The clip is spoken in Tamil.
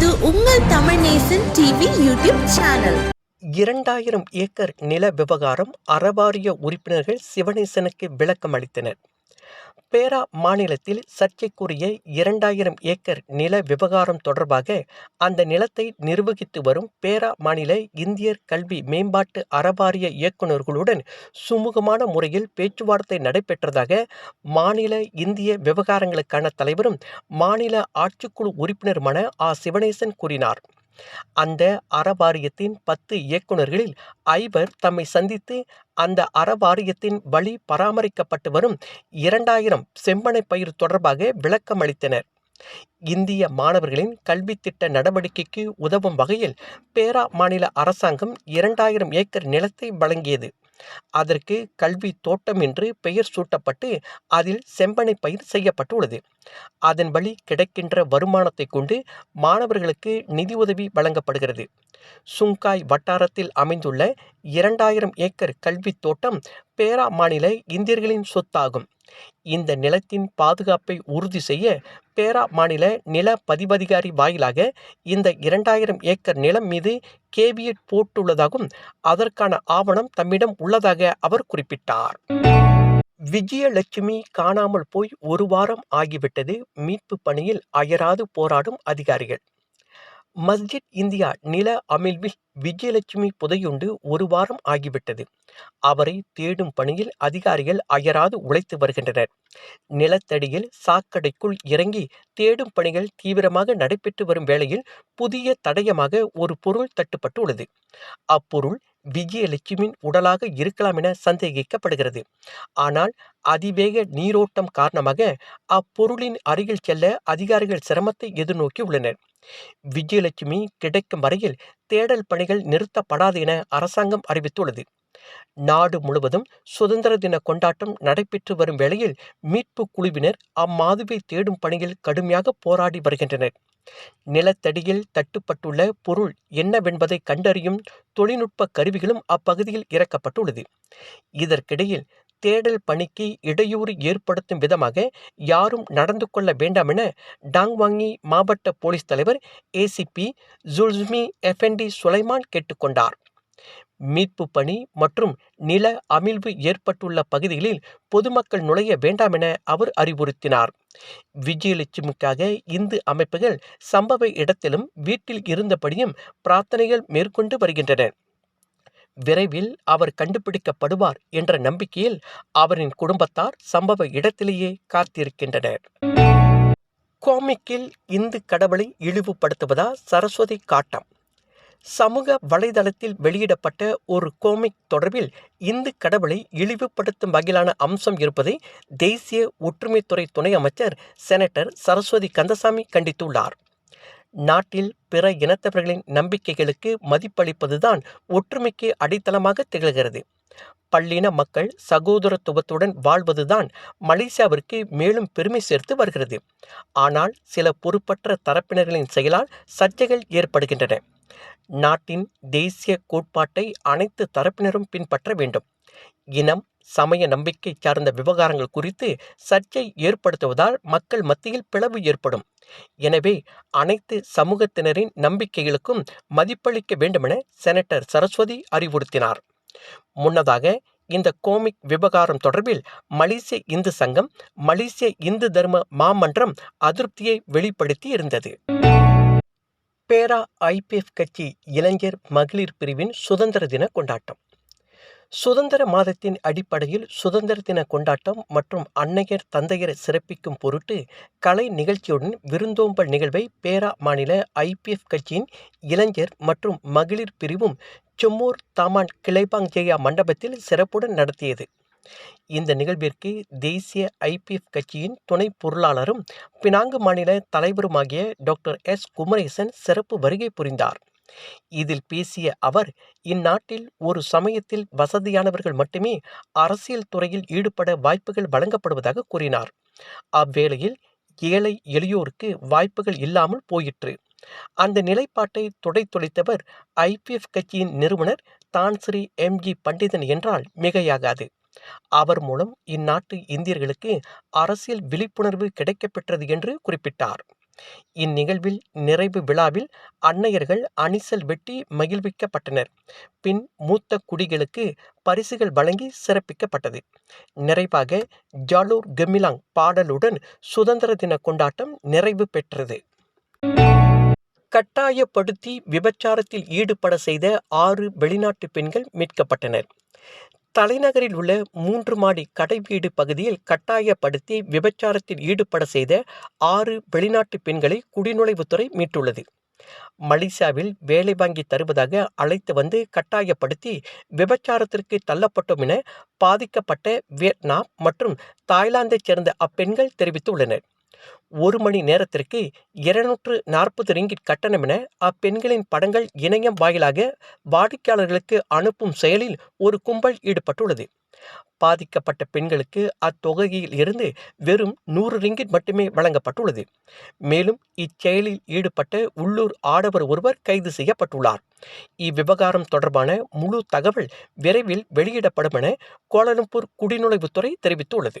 இது உங்கள் Tamil Nesan TV YouTube channel. இரண்டாயிரம் ஏக்கர் நில விவகாரம் அறவாரிய உறுப்பினர்கள் சிவனேசனுக்கு விளக்கம் அளித்தனர் பேரா மாநிலத்தில் சர்ச்சைக்குரிய இரண்டாயிரம் ஏக்கர் நில விவகாரம் தொடர்பாக அந்த நிலத்தை நிர்வகித்து வரும் பேரா மாநில இந்தியர் கல்வி மேம்பாட்டு அறவாரிய இயக்குநர்களுடன் சுமூகமான முறையில் பேச்சுவார்த்தை நடைபெற்றதாக மாநில இந்திய விவகாரங்களுக்கான தலைவரும் மாநில ஆட்சிக்குழு உறுப்பினருமான ஆ. சிவனேசன் கூறினார். அந்த அறவாரியத்தின் பத்து இயக்குநர்களில் ஐவர் தம்மை சந்தித்து அந்த அறவாரியத்தின் வழி பராமரிக்கப்பட்டு வரும் இரண்டாயிரம் செம்பனை பயிர் தொடர்பாக விளக்கம் அளித்தனர் இந்திய மாணவர்களின் கல்வி திட்ட நடவடிக்கைக்கு உதவும் வகையில் பேரா மாநில அரசாங்கம் இரண்டாயிரம் ஏக்கர் நிலத்தை வழங்கியது. அதற்கு கல்வி தோட்டம் என்று பெயர் சூட்டப்பட்டு அதில் செம்பனை பயிர் செய்யப்பட்டுள்ளது. அதன் வழி கிடைக்கின்ற வருமானத்தை கொண்டு மாணவர்களுக்கு நிதி உதவி வழங்கப்படுகிறது. சுங்காய் வட்டாரத்தில் அமைந்துள்ள இரண்டாயிரம் ஏக்கர் கல்வி தோட்டம் பேரா மாநில இந்தியர்களின் சொத்தாகும். இந்த நிலத்தின் பாதுகாப்பை உறுதி செய்ய பேரா மாநில நில பதிவதிகாரி வாயிலாக இந்த இரண்டாயிரம் ஏக்கர் நிலம் மீது கேவியட் போட்டுள்ளதாகவும் அதற்கான ஆவணம் தம்மிடம் உள்ளதாக அவர் குறிப்பிட்டார். விஜயலட்சுமி காணாமல் போய் ஒரு வாரம் ஆகிவிட்டது. மீட்பு பணியில் அயராது போராடும் அதிகாரிகள். மஸ்ஜித் இந்தியா நில அமிழ்வில் விஜயலட்சுமி புதையுண்டு ஒரு வாரம் ஆகிவிட்டது. அவரை தேடும் பணியில் அதிகாரிகள் அயராது உழைத்து வருகின்றனர். நிலத்தடியில் சாக்கடைக்குள் இறங்கி தேடும் பணிகள் தீவிரமாக நடைபெற்று வரும் வேளையில் புதிய தடயமாக ஒரு பொருள் தட்டுப்பட்டு உள்ளது அப்பொருள் விஜயலட்சுமியின் உடலாக இருக்கலாம் என சந்தேகிக்கப்படுகிறது. ஆனால் அதிவேக நீரோட்டம் காரணமாக அப்பொருளின் அருகில் செல்ல அதிகாரிகள் சிரமத்தை எதிர்நோக்கி உள்ளனர். விஜயலட்சுமி கிடைக்கும் வரையில் தேடல் பணிகள் நிறுத்தப்படாது என அரசாங்கம் அறிவித்துள்ளது. நாடு முழுவதும் சுதந்திர தின கொண்டாட்டம் நடைபெற்று வரும் வேளையில் மீட்பு குழுவினர் அம்மாதுவை தேடும் பணியில் கடுமையாக போராடி வருகின்றனர். நிலத்தடியில் தட்டுப்பட்டுள்ள பொருள் என்னவென்பதை கண்டறியும் தொழில்நுட்ப கருவிகளும் அப்பகுதியில் இறக்கப்பட்டுள்ளது. இதற்கிடையில் தேடல் பணிக்கு இடையூறு ஏற்படுத்தும் விதமாக யாரும் நடந்து கொள்ள வேண்டாம் என டாங்வாங்கி மாவட்ட போலீஸ் தலைவர் ஏசிபி ஜுல்ஸ்மி எஃப்என்டி சுலைமான் கேட்டுக்கொண்டார் மீட்பு பணி மற்றும் நில அமிழ்வு ஏற்பட்டுள்ள பகுதிகளில் பொதுமக்கள் நுழைய வேண்டாம் என அவர் அறிவுறுத்தினார். விஜயலட்சுமிக்காக இந்து அமைப்புகள் சம்பவ இடத்திலும் வீட்டில் இருந்தபடியும் பிரார்த்தனைகள் மேற்கொண்டு வருகின்றன. விரைவில் அவர் கண்டுபிடிக்கப்படுவார் என்ற நம்பிக்கையில் அவரின் குடும்பத்தார் சம்பவ இடத்திலேயே காத்திருக்கின்றனர். கோமிக்கில் இந்து கடவுளை இழிவுபடுத்துவதா சரஸ்வதி காட்டம்? சமூக வலைதளத்தில் வெளியிடப்பட்ட ஒரு கோமிக் தொடர்பில் இந்து கடவுளை இழிவுபடுத்தும் வகையிலான அம்சம் இருப்பதை தேசிய ஒற்றுமைத்துறை துணை அமைச்சர் செனட்டர் சரஸ்வதி கந்தசாமி கண்டித்துள்ளார். நாட்டில் பிற இனத்தவர்களின் நம்பிக்கைகளுக்கு மதிப்பளிப்பதுதான் ஒற்றுமைக்கு அடித்தளமாக திகழ்கிறது. பல்லின மக்கள் சகோதரத்துவத்துடன் வாழ்வதுதான் மலேசியாவிற்கு மேலும் பெருமை சேர்த்து வருகிறது. ஆனால் சில பொறுப்பற்ற தரப்பினர்களின் செயலால் சர்ச்சைகள் ஏற்படுகின்றன. நாட்டின் தேசிய கோட்பாட்டை அனைத்து தரப்பினரும் பின்பற்ற வேண்டும். இனம் சமய நம்பிக்கை சார்ந்த விவகாரங்கள் குறித்து சர்ச்சை ஏற்படுத்துவதால் மக்கள் மத்தியில் பிளவு ஏற்படும். எனவே அனைத்து சமூகத்தினரின் நம்பிக்கைகளுக்கும் மதிப்பளிக்க வேண்டுமென செனட்டர் சரஸ்வதி அறிவுறுத்தினார். முன்னதாக இந்த கோமிக் விவகாரம் தொடர்பில் மலேசிய இந்து சங்கம் மலேசிய இந்து தர்ம மாமன்றம் அதிருப்தியை வெளிப்படுத்தி இருந்தது பேரா ஐபிஎஃப் கட்சி இளைஞர் மகளிர் பிரிவின் சுதந்திர தின கொண்டாட்டம். சுதந்திர மாதத்தின் அடிப்படையில் சுதந்திர தின கொண்டாட்டம் மற்றும் அன்னையர் தந்தையர் சிறப்பிக்கும் பொருட்டு கலை நிகழ்ச்சியுடன் விருந்தோம்பல் நிகழ்வை பேரா மாநில ஐபிஎஃப் கட்சியின் இளைஞர் மற்றும் மகளிர் பிரிவும் செம்மூர் தாமான் கிளைபாங் ஜெயா மண்டபத்தில் சிறப்புடன் நடத்தியது. இந்த நிகழ்விற்கு தேசிய ஐபிஎஃப் கட்சியின் துணை பொருளாளரும் பினாங்கு மாநில தலைவருமாகிய டாக்டர் எஸ். குமரேசன் சிறப்பு வருகை புரிந்தார். இதில் பேசிய அவர் இந்நாட்டில் ஒரு சமயத்தில் வசதியானவர்கள் மட்டுமே அரசியல் துறையில் ஈடுபட வாய்ப்புகள் வழங்கப்படுவதாக கூறினார். அவ்வேளையில் ஏழை எளியோருக்கு வாய்ப்புகள் இல்லாமல் போயிற்று. அந்த நிலைப்பாட்டை துடைத்துடைத்தவர் ஐபிஎஃப் கட்சியின் நிறுவனர் தான் ஸ்ரீ எம்ஜி பண்டிதன் என்றால் மிகையாகாது. அவர் மூலம் இந்நாட்டு இந்தியர்களுக்கு அரசியல் விழிப்புணர்வு கிடைக்கப்பெற்றது என்று குறிப்பிட்டார். இந்நிகழ்வில் நிறைவு விழாவில் அன்னையர்கள் அணிசல் வெட்டி மகிழ்விக்கப்பட்டனர். பின் மூத்த குடிகளுக்கு பரிசுகள் வழங்கி சிறப்பிக்கப்பட்டது. நிறைவாக ஜாலூர் கெமிலாங் பாடலுடன் சுதந்திர தின கொண்டாட்டம் நிறைவு பெற்றது. கட்டாயப்படுத்தி விபச்சாரத்தில் ஈடுபட செய்த ஆறு வெளிநாட்டு பெண்கள் மீட்கப்பட்டனர். தலைநகரில் உள்ள மூன்று மாடி கடைவீடு பகுதியில் கட்டாயப்படுத்தி விபச்சாரத்தில் ஈடுபட செய்த ஆறு வெளிநாட்டு பெண்களை குடிநுழைவுத்துறை மீட்டுள்ளது. மலேசியாவில் வேலை வாங்கி தருவதாக அழைத்து வந்து கட்டாயப்படுத்தி விபச்சாரத்திற்கு தள்ளப்பட்டோம் என பாதிக்கப்பட்ட வியட்நாம் மற்றும் தாய்லாந்தைச் சேர்ந்த அப்பெண்கள் தெரிவித்துள்ளனர். ஒரு மணி நேரத்திற்கு இருநூற்று நாற்பது ரிங்கிட் கட்டணம் என அப்பெண்களின் படங்கள் இணையம் வாயிலாக வாடிக்கையாளர்களுக்கு அனுப்பும் செயலில் ஒரு கும்பல் ஈடுபட்டுள்ளது. பாதிக்கப்பட்ட பெண்களுக்கு அத்தொகையில் இருந்து வெறும் நூறு ரிங்கிட் மட்டுமே வழங்கப்பட்டுள்ளது. மேலும் இச்செயலில் ஈடுபட்ட உள்ளூர் ஆடவர் ஒருவர் கைது செய்யப்பட்டுள்ளார். இவ்விவகாரம் தொடர்பான முழு தகவல் விரைவில் வெளியிடப்படும் என கோலாலம்பூர் குடிநுழைவுத்துறை தெரிவித்துள்ளது.